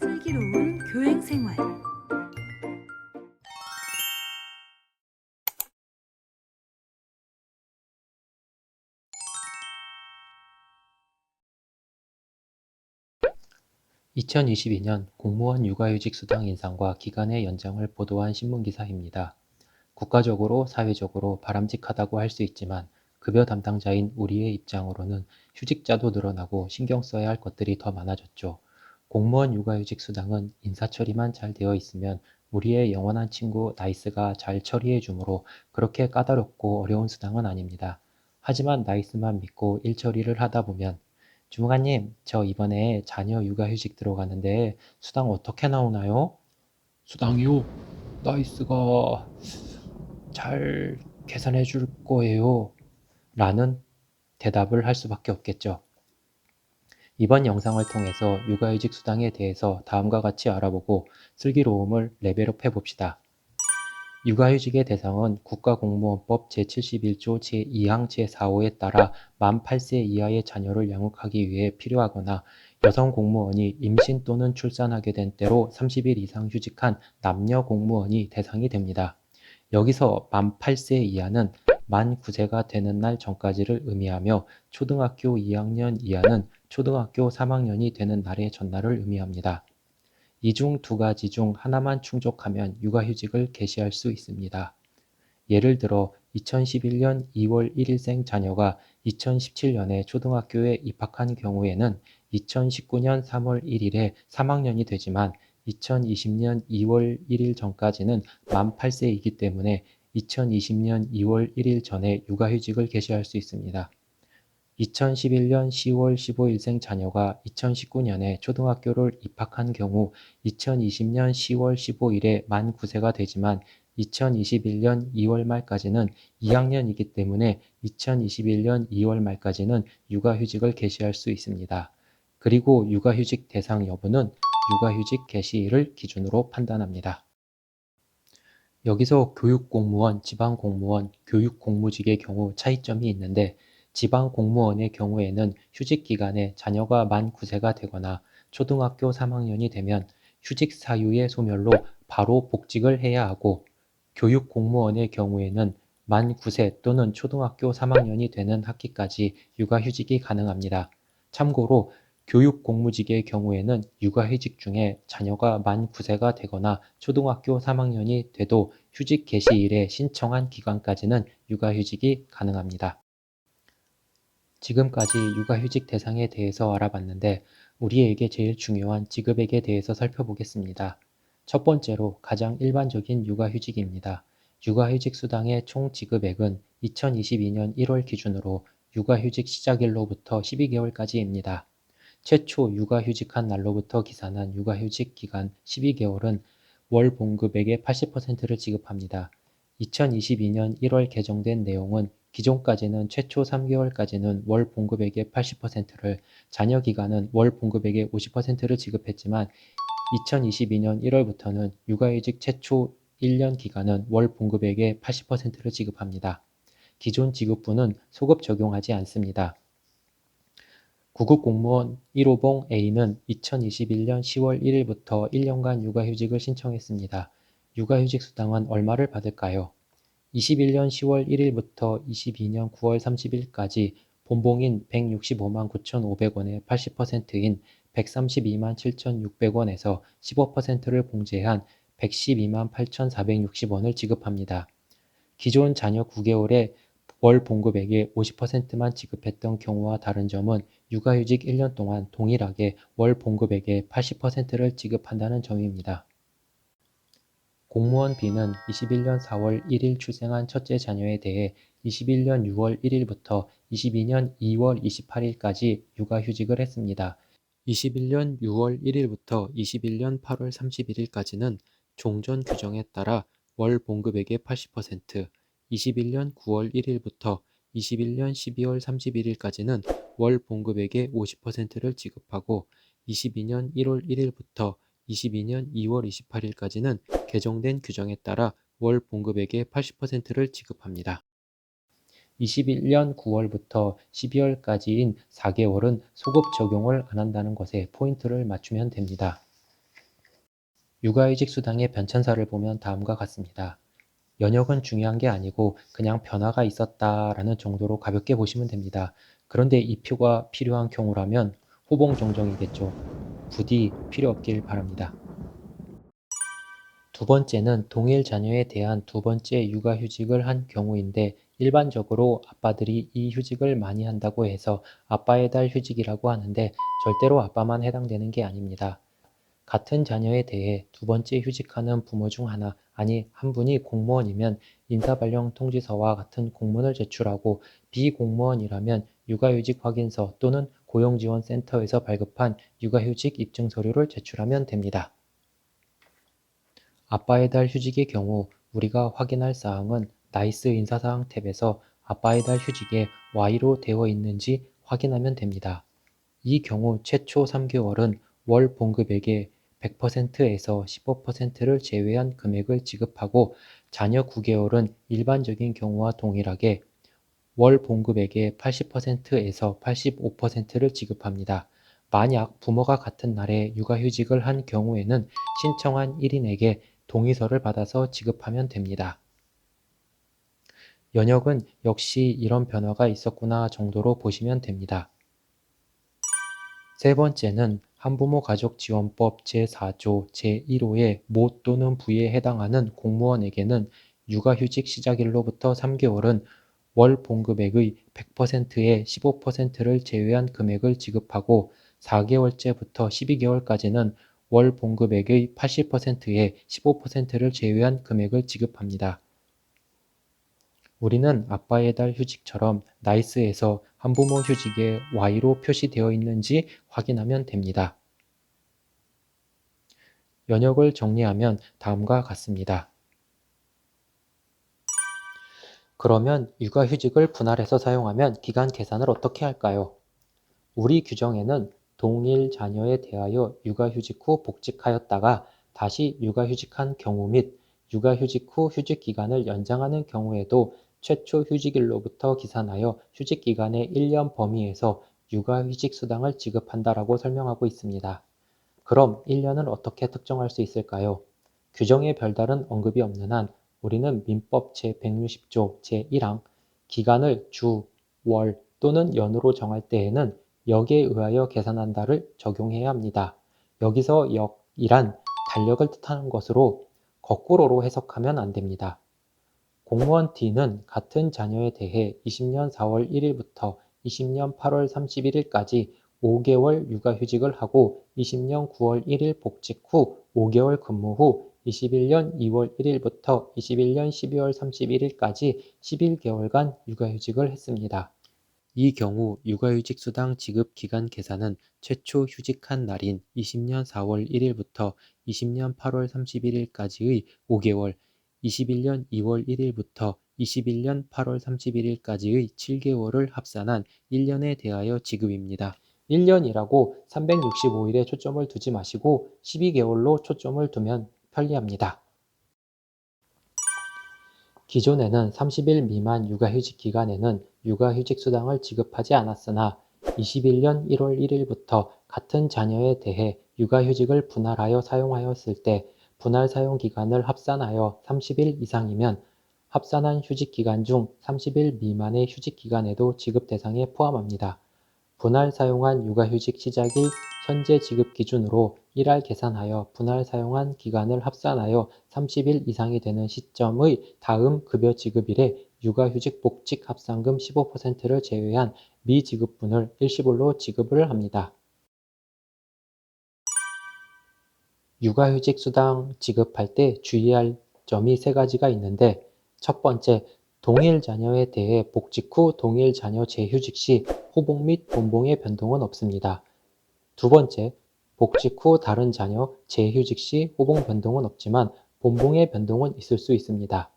슬기로운 교행 생활. (2022년) 공무원 육아휴직 수당 인상과 기간의 연장을 보도한 신문기사입니다. 국가적으로 사회적으로 바람직하다고 할 수 있지만 급여 담당자인 우리의 입장으로는 휴직자도 늘어나고 신경 써야 할 것들이 더 많아졌죠. 공무원 육아휴직 수당은 인사 처리만 잘 되어 있으면 우리의 영원한 친구 나이스가 잘 처리해 주므로 그렇게 까다롭고 어려운 수당은 아닙니다. 하지만 나이스만 믿고 일 처리를 하다 보면 주무관님, 저 이번에 자녀 육아휴직 들어가는데 수당 어떻게 나오나요? 수당이요? 나이스가 잘 계산해 줄 거예요. 라는 대답을 할 수밖에 없겠죠. 이번 영상을 통해서 육아휴직 수당에 대해서 다음과 같이 알아보고 슬기로움을 레벨업 해 봅시다. 육아휴직의 대상은 국가공무원법 제71조 제2항 제4호에 따라 만 8세 이하의 자녀를 양육하기 위해 필요하거나 여성 공무원이 임신 또는 출산하게 된 때로 30일 이상 휴직한 남녀 공무원이 대상이 됩니다. 여기서 만 8세 이하는 만 9세가 되는 날 전까지를 의미하며 초등학교 2학년 이하는 초등학교 3학년이 되는 날의 전날을 의미합니다. 이 중 두 가지 중 하나만 충족하면 육아휴직을 개시할 수 있습니다. 예를 들어 2011년 2월 1일생 자녀가 2017년에 초등학교에 입학한 경우에는 2019년 3월 1일에 3학년이 되지만 2020년 2월 1일 전까지는 만 8세이기 때문에 2020년 2월 1일 전에 육아휴직을 개시할 수 있습니다. 2011년 10월 15일생 자녀가 2019년에 초등학교를 입학한 경우 2020년 10월 15일에 만 9세가 되지만 2021년 2월 말까지는 2학년이기 때문에 2021년 2월 말까지는 육아휴직을 개시할 수 있습니다. 그리고 육아휴직 대상 여부는 육아휴직 개시일을 기준으로 판단합니다. 여기서 교육공무원, 지방공무원, 교육공무직의 경우 차이점이 있는데 지방 공무원의 경우에는 휴직 기간에 자녀가 만 9세가 되거나 초등학교 3학년이 되면 휴직 사유의 소멸로 바로 복직을 해야 하고 교육 공무원의 경우에는 만 9세 또는 초등학교 3학년이 되는 학기까지 육아휴직이 가능합니다. 참고로 교육 공무직의 경우에는 육아휴직 중에 자녀가 만 9세가 되거나 초등학교 3학년이 돼도 휴직 개시일에 신청한 기간까지는 육아휴직이 가능합니다. 지금까지 육아휴직 대상에 대해서 알아봤는데 우리에게 제일 중요한 지급액에 대해서 살펴보겠습니다. 첫 번째로 가장 일반적인 육아휴직입니다. 육아휴직 수당의 총 지급액은 2022년 1월 기준으로 육아휴직 시작일로부터 12개월까지입니다. 최초 육아휴직한 날로부터 기산한 육아휴직 기간 12개월은 월 봉급액의 80%를 지급합니다. 2022년 1월 개정된 내용은 기존까지는 최초 3개월까지는 월 봉급액의 80%를, 자녀 기간은 월 봉급액의 50%를 지급했지만 2022년 1월부터는 육아휴직 최초 1년 기간은 월 봉급액의 80%를 지급합니다. 기존 지급분은 소급 적용하지 않습니다. 구급 공무원 1호봉 A는 2021년 10월 1일부터 1년간 육아휴직을 신청했습니다. 육아휴직 수당은 얼마를 받을까요? 21년 10월 1일부터 22년 9월 30일까지 본봉인 165만 9,500원의 80%인 132만 7,600원에서 15%를 봉제한 112만 8,460원을 지급합니다. 기존 자녀 9개월에 월 봉급액의 50%만 지급했던 경우와 다른 점은 육아휴직 1년 동안 동일하게 월 봉급액의 80%를 지급한다는 점입니다. 공무원 B는 21년 4월 1일 출생한 첫째 자녀에 대해 21년 6월 1일부터 22년 2월 28일까지 육아휴직을 했습니다. 21년 6월 1일부터 21년 8월 31일까지는 종전 규정에 따라 월 봉급액의 80%, 21년 9월 1일부터 21년 12월 31일까지는 월 봉급액의 50%를 지급하고 22년 1월 1일부터 22년 2월 28일까지는 개정된 규정에 따라 월 봉급액의 80%를 지급합니다. 21년 9월부터 12월까지인 4개월은 소급 적용을 안 한다는 것에 포인트를 맞추면 됩니다. 육아휴직 수당의 변천사를 보면 다음과 같습니다. 연역은 중요한 게 아니고 그냥 변화가 있었다라는 정도로 가볍게 보시면 됩니다. 그런데 이 표가 필요한 경우라면 호봉 정정이겠죠. 부디 필요 없길 바랍니다. 두 번째는 동일 자녀에 대한 두 번째 육아휴직을 한 경우인데 일반적으로 아빠들이 이 휴직을 많이 한다고 해서 아빠의 달 휴직이라고 하는데 절대로 아빠만 해당되는 게 아닙니다. 같은 자녀에 대해 두 번째 휴직하는 부모 중 하나, 아니 한 분이 공무원이면 인사발령 통지서와 같은 공문을 제출하고 비공무원이라면 육아휴직 확인서 또는 고용지원센터에서 발급한 육아휴직 입증 서류를 제출하면 됩니다. 아빠의 달 휴직의 경우 우리가 확인할 사항은 나이스 인사사항 탭에서 아빠의 달 휴직에 Y로 되어 있는지 확인하면 됩니다. 이 경우 최초 3개월은 월 봉급액의 100%에서 15%를 제외한 금액을 지급하고 자녀 9개월은 일반적인 경우와 동일하게 월 봉급액의 80%에서 85%를 지급합니다. 만약 부모가 같은 날에 육아휴직을 한 경우에는 신청한 1인에게 동의서를 받아서 지급하면 됩니다. 연역은 역시 이런 변화가 있었구나 정도로 보시면 됩니다. 세 번째는 한부모 가족 지원법 제4조 제1호의 모 또는 부에 해당하는 공무원에게는 육아휴직 시작일로부터 3개월은 월 봉급액의 100%의 15%를 제외한 금액을 지급하고 4개월째부터 12개월까지는 월 봉급액의 80%의 15%를 제외한 금액을 지급합니다. 우리는 아빠의 달 휴직처럼 나이스에서 한부모 휴직에 Y로 표시되어 있는지 확인하면 됩니다. 연역을 정리하면 다음과 같습니다. 그러면 육아휴직을 분할해서 사용하면 기간 계산을 어떻게 할까요? 우리 규정에는 동일 자녀에 대하여 육아휴직 후 복직하였다가 다시 육아휴직한 경우 및 육아휴직 후 휴직 기간을 연장하는 경우에도 최초 휴직일로부터 기산하여 휴직 기간의 1년 범위에서 육아휴직 수당을 지급한다라고 설명하고 있습니다. 그럼 1년을 어떻게 특정할 수 있을까요? 규정에 별다른 언급이 없는 한 우리는 민법 제160조 제1항 기간을 주, 월 또는 연으로 정할 때에는 역에 의하여 계산한다를 적용해야 합니다. 여기서 역이란 달력을 뜻하는 것으로 거꾸로로 해석하면 안 됩니다. 공무원 D는 같은 자녀에 대해 20년 4월 1일부터 20년 8월 31일까지 5개월 육아휴직을 하고 20년 9월 1일 복직 후 5개월 근무 후 21년 2월 1일부터 21년 12월 31일까지 11개월간 육아휴직을 했습니다. 이 경우 육아휴직 수당 지급 기간 계산은 최초 휴직한 날인 20년 4월 1일부터 20년 8월 31일까지의 5개월, 21년 2월 1일부터 21년 8월 31일까지의 7개월을 합산한 1년에 대하여 지급입니다. 1년이라고 365일에 초점을 두지 마시고 12개월로 초점을 두면 편리합니다. 기존에는 30일 미만 육아휴직 기간에는 육아휴직 수당을 지급하지 않았으나 21년 1월 1일부터 같은 자녀에 대해 육아휴직을 분할하여 사용하였을 때 분할 사용 기간을 합산하여 30일 이상이면 합산한 휴직 기간 중 30일 미만의 휴직 기간에도 지급 대상에 포함합니다. 분할 사용한 육아휴직 시작일 현재 지급 기준으로 1할 계산하여 분할 사용한 기간을 합산하여 30일 이상이 되는 시점의 다음 급여 지급일에 육아휴직 복직 합산금 15%를 제외한 미지급분을 일시불로 지급을 합니다. 육아휴직 수당 지급할 때 주의할 점이 세 가지가 있는데 첫 번째, 동일 자녀에 대해 복직 후 동일 자녀 재휴직 시 호봉 및 본봉의 변동은 없습니다. 두 번째, 복직 후 다른 자녀 재휴직 시 호봉 변동은 없지만 본봉의 변동은 있을 수 있습니다.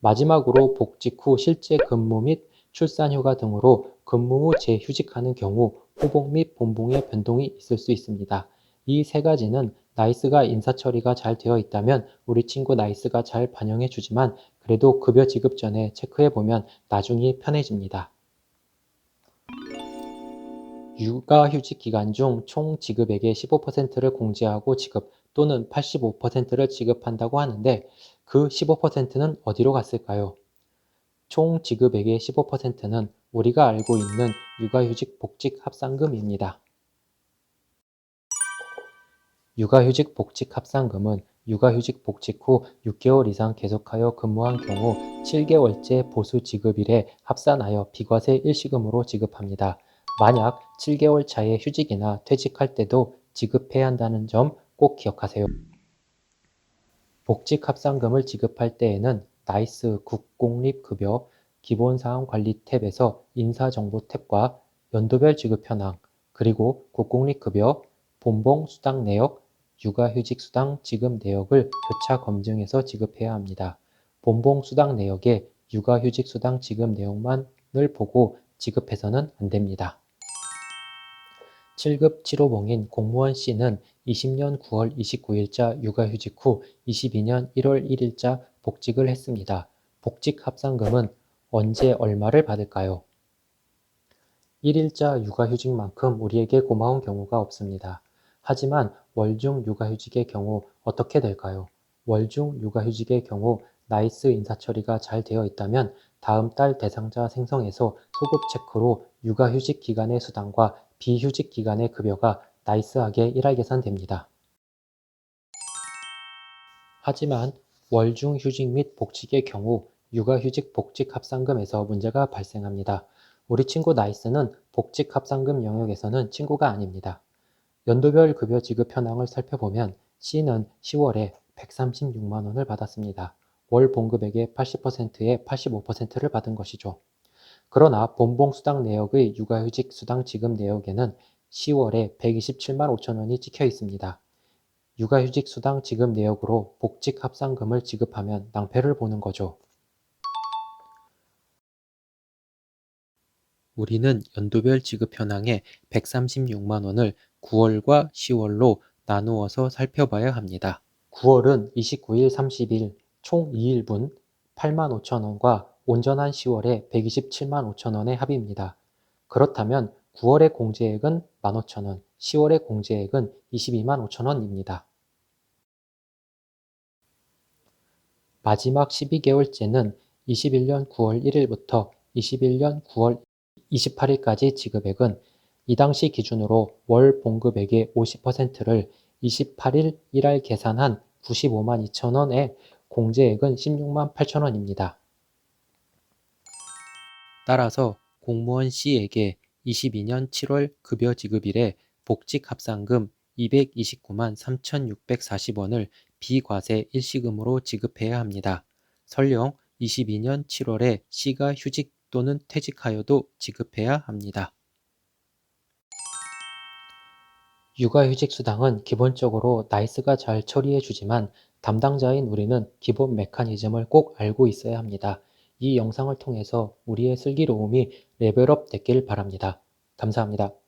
마지막으로 복직 후 실제 근무 및 출산휴가 등으로 근무 후 재휴직하는 경우 호봉 및 본봉의 변동이 있을 수 있습니다. 이 세 가지는 나이스가 인사처리가 잘 되어 있다면 우리 친구 나이스가 잘 반영해 주지만 그래도 급여 지급 전에 체크해 보면 나중이 편해집니다. 육아휴직 기간 중 총 지급액의 15%를 공제하고 지급 또는 85%를 지급한다고 하는데 그 15%는 어디로 갔을까요? 총 지급액의 15%는 우리가 알고 있는 육아휴직 복직 합산금입니다. 육아휴직 복직 합산금은 육아휴직 복직 후 6개월 이상 계속하여 근무한 경우 7개월째 보수 지급일에 합산하여 비과세 일시금으로 지급합니다. 만약 7개월 차의 휴직이나 퇴직할 때도 지급해야 한다는 점 꼭 기억하세요. 복직 합산금을 지급할 때에는 나이스 국공립급여 기본사항 관리 탭에서 인사정보 탭과 연도별 지급 현황, 그리고 국공립급여 본봉 수당 내역, 육아휴직 수당 지급 내역을 교차 검증해서 지급해야 합니다. 본봉 수당 내역에 육아휴직 수당 지급 내용만을 보고 지급해서는 안 됩니다. 7급 7호봉인 공무원 C는 20년 9월 29일자 육아휴직 후 22년 1월 1일자 복직을 했습니다. 복직 합산금은 언제 얼마를 받을까요? 1일자 육아휴직만큼 우리에게 고마운 경우가 없습니다. 하지만 월중 육아휴직의 경우 어떻게 될까요? 월중 육아휴직의 경우 나이스 인사처리가 잘 되어 있다면 다음 달 대상자 생성에서 소급 체크로 육아휴직 기간의 수당과 비휴직 기간의 급여가 나이스하게 일할 계산됩니다. 하지만 월중 휴직 및 복직의 경우 육아휴직 복직 합산금에서 문제가 발생합니다. 우리 친구 나이스는 복직 합산금 영역에서는 친구가 아닙니다. 연도별 급여 지급 현황을 살펴보면 C는 10월에 136만 원을 받았습니다. 월 봉급액의 80%에 85%를 받은 것이죠. 그러나 본봉 수당 내역의 육아휴직 수당 지급 내역에는 10월에 127만 5천 원이 찍혀 있습니다. 육아휴직 수당 지급 내역으로 복직 합산금을 지급하면 낭패를 보는 거죠. 우리는 연도별 지급 현황에 136만 원을 9월과 10월로 나누어서 살펴봐야 합니다. 9월은 29일 30일 총 2일분 8만 5천 원과 온전한 10월에 127만 5천 원의 합입니다. 그렇다면 9월의 공제액은 15,000원, 10월의 공제액은 22만 5천 원입니다. 마지막 12개월째는 21년 9월 1일부터 21년 9월 28일까지 지급액은 이 당시 기준으로 월 봉급액의 50%를 28일 1할 계산한 95만 2천 원에 공제액은 16만 8천 원입니다. 따라서 공무원 C에게 22년 7월 급여 지급일에 복직 합산금 229만 3,640원을 비과세 일시금으로 지급해야 합니다. 설령 22년 7월에 C가 휴직 또는 퇴직하여도 지급해야 합니다. 육아휴직 수당은 기본적으로 나이스가 잘 처리해 주지만 담당자인 우리는 기본 메커니즘을 꼭 알고 있어야 합니다. 이 영상을 통해서 우리의 슬기로움이 레벨업 됐길 바랍니다. 감사합니다.